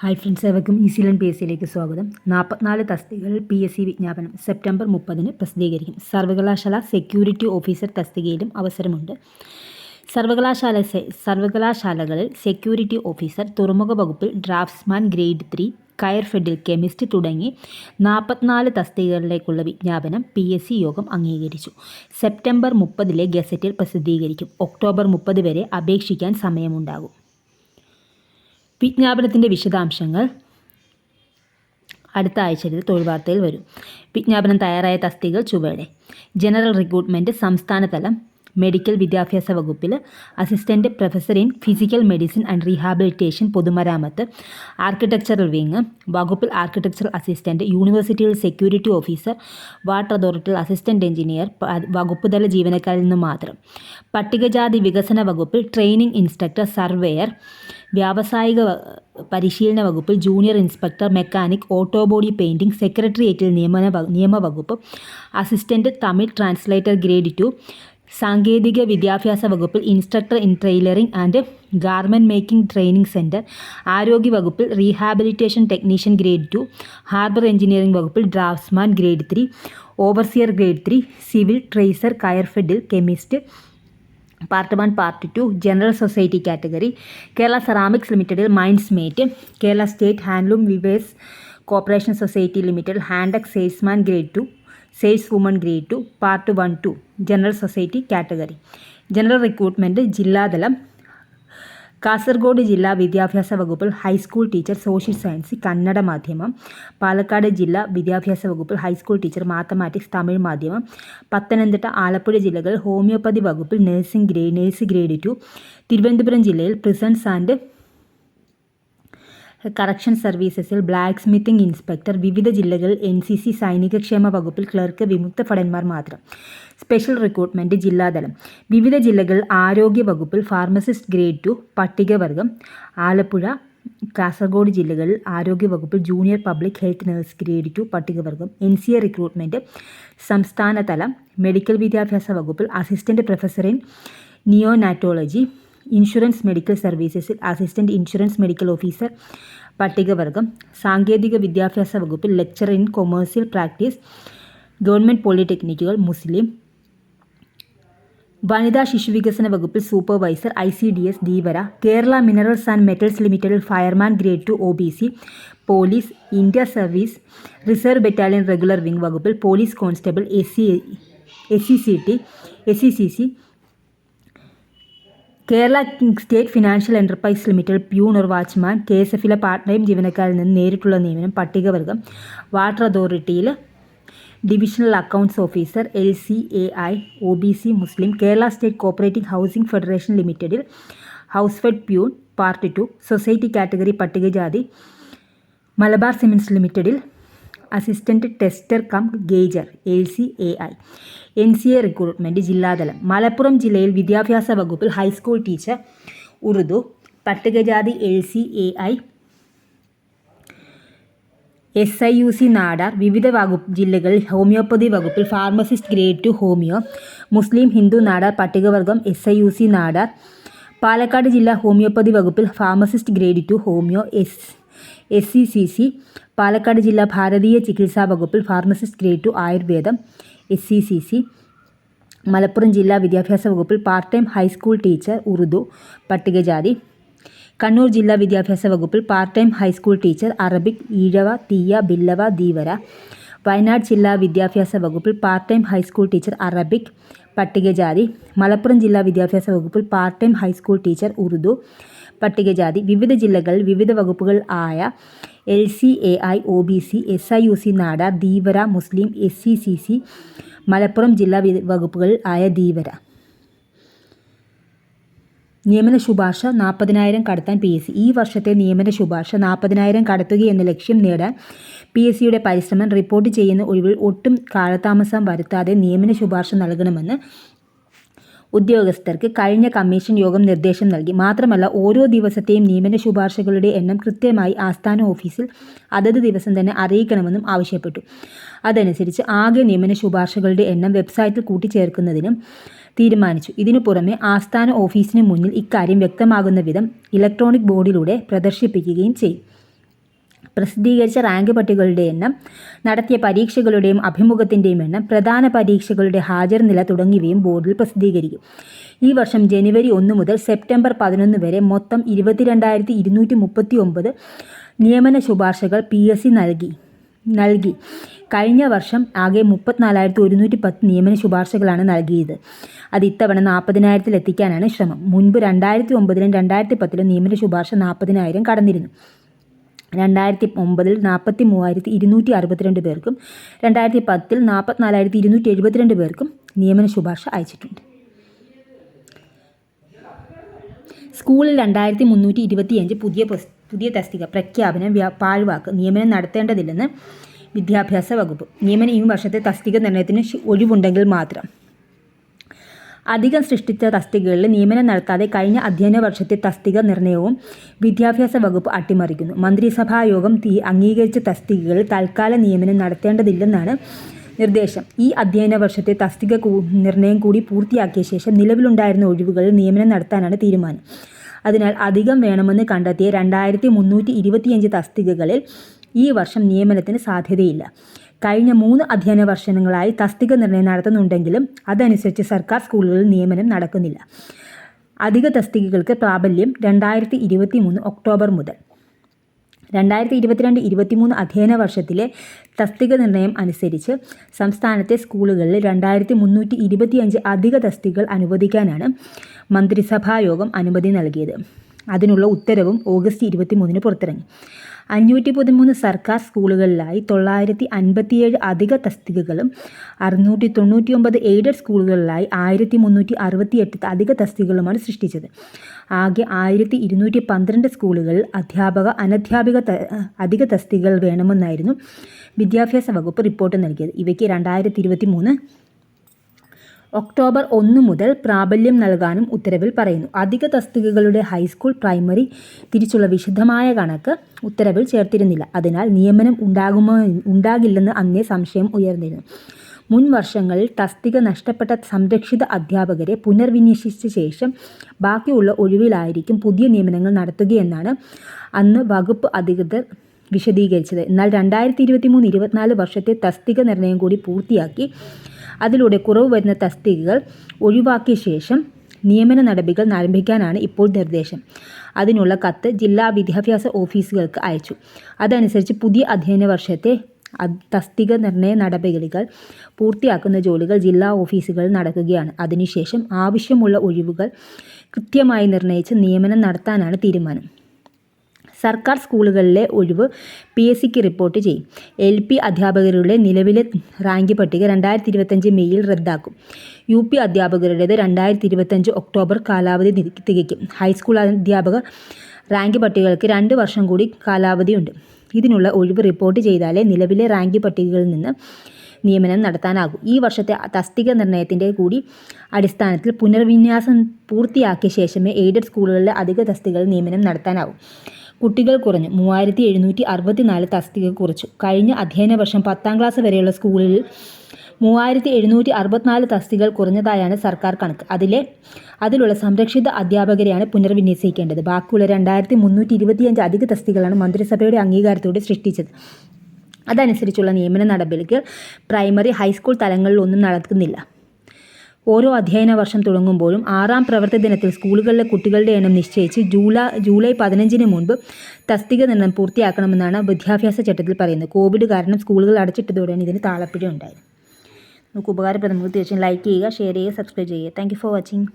Hi friends ഏവർക്കും easy learn P S സിയിലേക്ക് സ്വാഗതം. നാൽപ്പത്തിനാല് തസ്തികകൾ പി എസ് സി വിജ്ഞാപനം സെപ്റ്റംബർ മുപ്പതിന് പ്രസിദ്ധീകരിക്കും. സർവകലാശാല സെക്യൂരിറ്റി ഓഫീസർ തസ്തികയിലും അവസരമുണ്ട്. സർവകലാശാല സർവകലാശാലകളിൽ സെക്യൂരിറ്റി ഓഫീസർ തുറമുഖ വകുപ്പിൽ ഡ്രാഫ്റ്റ്സ്മാൻ ഗ്രേഡ് ത്രീ കയർ ഫെഡിൽ കെമിസ്റ്റ് തുടങ്ങി നാൽപ്പത്തിനാല് തസ്തികകളിലേക്കുള്ള വിജ്ഞാപനം പി എസ് സി യോഗം അംഗീകരിച്ചു. സെപ്റ്റംബർ മുപ്പതിലെ ഗസറ്റിൽ പ്രസിദ്ധീകരിക്കും. ഒക്ടോബർ മുപ്പത് വരെ അപേക്ഷിക്കാൻ സമയമുണ്ടാകും. വിജ്ഞാപനത്തിന്റെ വിശദാംശങ്ങൾ അടുത്ത ആഴ്ചയിൽ തൊഴിൽ വാർത്തയിൽ വരും. വിജ്ഞാപനം തയ്യാറായ തസ്തികൾ ചുവടെ. ജനറൽ റിക്രൂട്ട്മെന്റ് സംസ്ഥാന തലം മെഡിക്കൽ വിദ്യാഭ്യാസ വകുപ്പിൽ assistant professor in physical medicine and rehabilitation പൊതുമരാമത്ത് ആർക്കിടെക്ചറൽ വിങ് വകുപ്പിൽ ആർക്കിടെക്ചറൽ അസിസ്റ്റന്റ് യൂണിവേഴ്സിറ്റിയിൽ സെക്യൂരിറ്റി ഓഫീസർ വാട്ടർ അതോറിറ്റിയിൽ അസിസ്റ്റന്റ് എഞ്ചിനീയർ വകുപ്പ് തല ജീവനക്കാരിൽ നിന്ന് മാത്രം. പട്ടികജാതി വികസന വകുപ്പിൽ ട്രെയിനിങ് ഇൻസ്ട്രക്ടർ സർവേയർ വ്യാവസായിക പരിശീലന വകുപ്പിൽ junior inspector mechanic auto body painting സെക്രട്ടേറിയറ്റിൽ നിയമന നിയമവകുപ്പ് assistant Tamil translator grade two സാങ്കേതിക വിദ്യാഭ്യാസ വകുപ്പിൽ instructor in tailoring and garment making training centre ആരോഗ്യ വകുപ്പിൽ rehabilitation technician grade two harbour engineering വകുപ്പിൽ draftsman grade three overseer grade three civil tracer കയർഫെഡിൽ chemist part one part two general society category Kerala ceramics ലിമിറ്റഡിൽ mines mate Kerala state handloom weavers corporation society limited Hantex salesman grade two sales woman grade two part one two general society category. General recruitment ജില്ലാതലം Kasaragod ജില്ലാ വിദ്യാഭ്യാസ വകുപ്പിൽ high school teacher social science Kannada മാധ്യമം. പാലക്കാട് ജില്ലാ വിദ്യാഭ്യാസ വകുപ്പിൽ high school teacher mathematics Tamil മാധ്യമം. പത്തനംതിട്ട ആലപ്പുഴ ജില്ലകൾ homoeopathy വകുപ്പിൽ nursing grade nurse grade two. Thiruvananthapuram ജില്ലയിൽ പ്രിസൻസ് ആൻഡ് കറക്ഷൻ സർവീസസിൽ ബ്ലാക്ക് സ്മിത്തിംഗ് ഇൻസ്പെക്ടർ വിവിധ ജില്ലകളിൽ എൻ സി സി സൈനികക്ഷേമ വകുപ്പിൽ ക്ലർക്ക് വിമുക്ത ഭടന്മാർ മാത്രം. സ്പെഷ്യൽ റിക്രൂട്ട്മെന്റ് ജില്ലാതലം. വിവിധ ജില്ലകളിൽ ആരോഗ്യ വകുപ്പിൽ ഫാർമസിസ്റ്റ് ഗ്രേഡ് ടു പട്ടികവർഗം. ആലപ്പുഴ കാസർഗോഡ് ജില്ലകളിൽ ആരോഗ്യ വകുപ്പിൽ junior public health nurse grade two പട്ടികവർഗം. N C A recruitment സംസ്ഥാനതലം. മെഡിക്കൽ വിദ്യാഭ്യാസ വകുപ്പിൽ assistant professor in neonatology. Insurance medical സർവീസസിൽ assistant insurance medical officer പട്ടികവർഗം സാങ്കേതിക വിദ്യാഭ്യാസ വകുപ്പിൽ lecturer in commercial practice government പോളിടെക്നിക്കുകൾ മുസ്ലിം വനിതാ ശിശു വികസന വകുപ്പിൽ supervisor I C D S Dheevara Kerala minerals and metals ലിമിറ്റഡിൽ fireman grade two O B C police India service reserve battalion regular wing വകുപ്പിൽ police constable S C S C C T S C C C Kerala state financial enterprise limited peon watchman K S എഫിലെ part time ജീവനക്കാരിൽ നിന്ന് നേരിട്ടുള്ള നിയമനം പട്ടികവർഗം water അതോറിറ്റിയിൽ divisional accounts officer L C A I O B C Muslim Kerala state cooperative housing federation ലിമിറ്റഡിൽ Housefed peon part two society category പട്ടികജാതി Malabar cements ലിമിറ്റഡിൽ assistant tester cum gauger L C A I. N C A recruitment ജില്ലാതലം. Malappuram ജില്ലയിൽ വിദ്യാഭ്യാസ വകുപ്പിൽ high school teacher Urdu പട്ടികജാതി L C A I S I U C Nadar വിവിധ വകുപ്പ് ജില്ലകളിൽ ഹോമിയോപ്പതി വകുപ്പിൽ pharmacist grade two homoeo Muslim Hindu Nadar പട്ടികവർഗം S I U C Nadar Palakkad ജില്ലാ homoeopathy വകുപ്പിൽ pharmacist grade two homoeo S S C C C Palakkad ജില്ലാ ഭാരതീയ ചികിത്സാ വകുപ്പിൽ ഫാർമസിസ്റ്റ് ഗ്രേഡ് ടു ആയുർവേദം S C C C Malappuram ജില്ലാ വിദ്യാഭ്യാസ വകുപ്പിൽ part time high school teacher Urdu പട്ടികജാതി കണ്ണൂർ ജില്ലാ വിദ്യാഭ്യാസ വകുപ്പിൽ part time high school teacher Arabic Ezhava Thiyya Billava Dheevara Wayanad ജില്ലാ വിദ്യാഭ്യാസ വകുപ്പിൽ part time high school teacher Arabic പട്ടികജാതി മലപ്പുറം ജില്ലാ വിദ്യാഭ്യാസ വകുപ്പിൽ part time high school teacher Urdu പട്ടികജാതി വിവിധ ജില്ലകളിൽ വിവിധ വകുപ്പുകൾ ആയ L C A I O B C S I U C Nadar Dheevara Muslim S C C C Malappuram ജില്ലാ വകുപ്പുകളിൽ ആയ ധീവര. നിയമന ശുപാർശ നാൽപ്പതിനായിരം കടത്താൻ പി എസ് സി. ഈ വർഷത്തെ നിയമന ശുപാർശ നാൽപ്പതിനായിരം കടത്തുക എന്ന ലക്ഷ്യം നേടാൻ പി എസ് സിയുടെ പരിശ്രമം റിപ്പോർട്ട് ചെയ്യുന്ന ഒഴിവിൽ ഒട്ടും കാലതാമസം വരുത്താതെ നിയമന ശുപാർശ നൽകണമെന്ന് ഉദ്യോഗസ്ഥർക്ക് കഴിഞ്ഞ കമ്മീഷൻ യോഗം നിർദ്ദേശം നൽകി. മാത്രമല്ല ഓരോ ദിവസത്തെയും നിയമന ശുപാർശകളുടെ എണ്ണം കൃത്യമായി ആസ്ഥാന ഓഫീസിൽ അതത് ദിവസം തന്നെ അറിയിക്കണമെന്നും ആവശ്യപ്പെട്ടു. അതനുസരിച്ച് ആകെ നിയമന ശുപാർശകളുടെ എണ്ണം വെബ്സൈറ്റിൽ കൂട്ടിച്ചേർക്കുന്നതിനും തീരുമാനിച്ചു. ഇതിനു പുറമെ ആസ്ഥാന ഓഫീസിന് മുന്നിൽ ഇക്കാര്യം വ്യക്തമാകുന്ന വിധം ഇലക്ട്രോണിക് ബോർഡിലൂടെ പ്രദർശിപ്പിക്കുകയും ചെയ്യും. പ്രസിദ്ധീകരിച്ച റാങ്ക് പട്ടികകളുടെ എണ്ണം നടത്തിയ പരീക്ഷകളുടെയും അഭിമുഖത്തിന്റെയും എണ്ണം പ്രധാന പരീക്ഷകളുടെ ഹാജർ നില തുടങ്ങിയവയും ബോർഡിൽ പ്രസിദ്ധീകരിക്കും. ഈ വർഷം ജനുവരി ഒന്ന് മുതൽ സെപ്റ്റംബർ പതിനൊന്ന് വരെ മൊത്തം ഇരുപത്തിരണ്ടായിരത്തി ഇരുന്നൂറ്റി മുപ്പത്തി ഒമ്പത് നിയമന ശുപാർശകൾ പി എസ് സി നൽകി. നൽകി. കഴിഞ്ഞ വർഷം ആകെ മുപ്പത്തിനാലായിരത്തി ഒരുന്നൂറ്റി പത്ത് നിയമന ശുപാർശകളാണ് നൽകിയത്. അത് ഇത്തവണ നാൽപ്പതിനായിരത്തിലെത്തിക്കാനാണ് ശ്രമം. മുൻപ് രണ്ടായിരത്തി ഒമ്പതിലും രണ്ടായിരത്തി പത്തിലും നിയമന ശുപാർശ നാൽപ്പതിനായിരം കടന്നിരുന്നു. രണ്ടായിരത്തി ഒമ്പതിൽ നാൽപ്പത്തി മൂവായിരത്തി ഇരുന്നൂറ്റി അറുപത്തിരണ്ട് പേർക്കും രണ്ടായിരത്തി പത്തിൽ നാൽപ്പത്തിനാലായിരത്തി ഇരുന്നൂറ്റി എഴുപത്തിരണ്ട് പേർക്കും നിയമന ശുപാർശ അയച്ചിട്ടുണ്ട്. സ്കൂളിൽ രണ്ടായിരത്തി മുന്നൂറ്റി ഇരുപത്തിയഞ്ച് പുതിയ പുതിയ തസ്തിക പ്രഖ്യാപനം പാഴ്വാക്ക് നിയമനം നടത്തേണ്ടതില്ലെന്ന് വിദ്യാഭ്യാസ വകുപ്പ്. നിയമനം ഈ വർഷത്തെ തസ്തിക നിർണയത്തിന് ഒഴിവുണ്ടെങ്കിൽ മാത്രം. അധികം സൃഷ്ടിച്ച തസ്തികകളിൽ നിയമനം നടത്താതെ കഴിഞ്ഞ അധ്യയന വർഷത്തെ തസ്തിക നിർണയവും വിദ്യാഭ്യാസ വകുപ്പ് അട്ടിമറിക്കുന്നു. മന്ത്രിസഭാ യോഗം തീ അംഗീകരിച്ച തസ്തികകൾ തൽക്കാല നിയമനം നടത്തേണ്ടതില്ലെന്നാണ് നിർദ്ദേശം. ഈ അധ്യയന വർഷത്തെ തസ്തിക നിർണയം കൂടി പൂർത്തിയാക്കിയ ശേഷം നിലവിലുണ്ടായിരുന്ന ഒഴിവുകളിൽ നിയമനം നടത്താനാണ് തീരുമാനം. അതിനാൽ അധികം വേണമെന്ന് കണ്ടെത്തിയ രണ്ടായിരത്തി മുന്നൂറ്റി ഇരുപത്തിയഞ്ച് തസ്തികകളിൽ ഈ വർഷം നിയമനത്തിന് സാധ്യതയില്ല. കഴിഞ്ഞ മൂന്ന് അധ്യയന വർഷങ്ങളായി തസ്തിക നിർണയം നടത്തുന്നുണ്ടെങ്കിലും അതനുസരിച്ച് സർക്കാർ സ്കൂളുകളിൽ നിയമനം നടക്കുന്നില്ല. അധിക തസ്തികകൾക്ക് പ്രാബല്യം രണ്ടായിരത്തി ഇരുപത്തി മൂന്ന് ഒക്ടോബർ മുതൽ. രണ്ടായിരത്തി ഇരുപത്തിരണ്ട് ഇരുപത്തിമൂന്ന് അധ്യയന വർഷത്തിലെ തസ്തിക നിർണയം അനുസരിച്ച് സംസ്ഥാനത്തെ സ്കൂളുകളിൽ രണ്ടായിരത്തി മുന്നൂറ്റി ഇരുപത്തിയഞ്ച് അധിക തസ്തികകൾ അനുവദിക്കാനാണ് മന്ത്രിസഭാ യോഗം അനുമതി നൽകിയത്. അതിനുള്ള ഉത്തരവും ഓഗസ്റ്റ് ഇരുപത്തിമൂന്നിന് പുറത്തിറങ്ങി. അഞ്ഞൂറ്റി പതിമൂന്ന് സർക്കാർ സ്കൂളുകളിലായി തൊള്ളായിരത്തി അൻപത്തിയേഴ് അധിക തസ്തികകളും അറുന്നൂറ്റി തൊണ്ണൂറ്റി ഒമ്പത് എയ്ഡഡ് സ്കൂളുകളിലായി ആയിരത്തി മുന്നൂറ്റി അറുപത്തിയെട്ട് അധിക തസ്തികകളുമാണ് സൃഷ്ടിച്ചത്. ആകെ ആയിരത്തി ഇരുന്നൂറ്റി പന്ത്രണ്ട് സ്കൂളുകളിൽ അധ്യാപക അനധ്യാപിക അധിക തസ്തികകൾ വേണമെന്നായിരുന്നു വിദ്യാഭ്യാസ വകുപ്പ് റിപ്പോർട്ട് നൽകിയത്. ഇവയ്ക്ക് രണ്ടായിരത്തി ഇരുപത്തി മൂന്ന് ഒക്ടോബർ ഒന്ന് മുതൽ പ്രാബല്യം നൽകാനും ഉത്തരവിൽ പറയുന്നു. അധിക തസ്തികകളുടെ ഹൈസ്കൂൾ പ്രൈമറി തിരിച്ചുള്ള വിശദമായ കണക്ക് ഉത്തരവിൽ ചേർത്തിരുന്നില്ല. അതിനാൽ നിയമനം ഉണ്ടാകുമോ ഉണ്ടാകില്ലെന്ന് അന്നേ സംശയം ഉയർന്നിരുന്നു. മുൻ വർഷങ്ങളിൽ തസ്തിക നഷ്ടപ്പെട്ട സംരക്ഷിത അധ്യാപകരെ പുനർവിന്യസിച്ച ശേഷം ബാക്കിയുള്ള ഒഴിവിലായിരിക്കും പുതിയ നിയമനങ്ങൾ നടത്തുകയെന്നാണ് അന്ന് വകുപ്പ് അധികൃതർ വിശദീകരിച്ചത്. എന്നാൽ രണ്ടായിരത്തി ഇരുപത്തി മൂന്ന് ഇരുപത്തിനാല് വർഷത്തെ തസ്തിക നിർണയം കൂടി പൂർത്തിയാക്കി അതിലൂടെ കുറവ് വരുന്ന തസ്തികകൾ ഒഴിവാക്കിയ ശേഷം നിയമന നടപടികൾ ആരംഭിക്കാനാണ് ഇപ്പോൾ നിർദ്ദേശം. അതിനുള്ള കത്ത് ജില്ലാ വിദ്യാഭ്യാസ ഓഫീസുകൾക്ക് അയച്ചു. അതനുസരിച്ച് പുതിയ അധ്യയന വർഷത്തെ തസ്തിക നിർണയ നടപടികൾ പൂർത്തിയാക്കുന്ന ജോലികൾ ജില്ലാ ഓഫീസുകളിൽ നടക്കുകയാണ്. അതിനുശേഷം ആവശ്യമുള്ള ഒഴിവുകൾ കൃത്യമായി നിർണയിച്ച് നിയമനം നടത്താനാണ് തീരുമാനം. സർക്കാർ സ്കൂളുകളിലെ ഒഴിവ് പി എസ് സിക്ക് റിപ്പോർട്ട് ചെയ്യും. എൽ പി അധ്യാപകരുടെ നിലവിലെ റാങ്ക് പട്ടിക രണ്ടായിരത്തി ഇരുപത്തഞ്ച് മെയ്യിൽ റദ്ദാക്കും. യു പി അധ്യാപകരുടേത് രണ്ടായിരത്തി ഇരുപത്തഞ്ച് ഒക്ടോബർ കാലാവധി തികയ്ക്കും. ഹൈസ്കൂൾ അധ്യാപക റാങ്ക് പട്ടികകൾക്ക് രണ്ട് വർഷം കൂടി കാലാവധിയുണ്ട്. ഇതിനുള്ള ഒഴിവ് റിപ്പോർട്ട് ചെയ്താലേ നിലവിലെ റാങ്ക് പട്ടികകളിൽ നിന്ന് നിയമനം നടത്താനാകും. ഈ വർഷത്തെ തസ്തിക നിർണയത്തിന്റെ കൂടി അടിസ്ഥാനത്തിൽ പുനർവിന്യാസം പൂർത്തിയാക്കിയ ശേഷമേ എയ്ഡഡ് സ്കൂളുകളിലെ അധിക തസ്തികകൾ നിയമനം നടത്താനാവൂ. കുട്ടികൾ കുറഞ്ഞു മൂവായിരത്തി എഴുന്നൂറ്റി അറുപത്തിനാല് തസ്തിക കുറച്ചു. കഴിഞ്ഞ അധ്യയന വർഷം പത്താം ക്ലാസ് വരെയുള്ള സ്കൂളിൽ മൂവായിരത്തി എഴുന്നൂറ്റി അറുപത്തിനാല് തസ്തികൾ കുറഞ്ഞതായാണ് സർക്കാർ കണക്ക്. അതിലെ അതിലുള്ള സംരക്ഷിത അധ്യാപകരെയാണ് പുനർവിന്യസിക്കേണ്ടത്. ബാക്കിയുള്ള രണ്ടായിരത്തി മുന്നൂറ്റി ഇരുപത്തിയഞ്ച് അധിക തസ്തികളാണ് മന്ത്രിസഭയുടെ അംഗീകാരത്തോടെ സൃഷ്ടിച്ചത്. അതനുസരിച്ചുള്ള നിയമന നടപടികൾ പ്രൈമറി ഹൈസ്കൂൾ തലങ്ങളിലൊന്നും നടക്കുന്നില്ല. ഓരോ അധ്യയന വർഷം തുടങ്ങുമ്പോഴും ആറാം പ്രവൃത്തി ദിനത്തിൽ സ്കൂളുകളിലെ കുട്ടികളുടെ എണ്ണം നിശ്ചയിച്ച് ജൂലൈ ജൂലൈ പതിനഞ്ചിന് മുൻപ് തസ്തിക നിർണം പൂർത്തിയാക്കണമെന്നാണ് വിദ്യാഭ്യാസ ചട്ടത്തിൽ പറയുന്നത്. കോവിഡ് കാരണം സ്കൂളുകൾ അടച്ചിട്ടതോടെയാണ് ഇതിന് താളപ്പിഴ ഉണ്ടായത് നമുക്ക് ഉപകാരപ്രദം തീർച്ചയായും ലൈക്ക് ചെയ്യുക ഷെയർ ചെയ്യുക സബ്സ്ക്രൈബ് ചെയ്യുക. Thank for watching.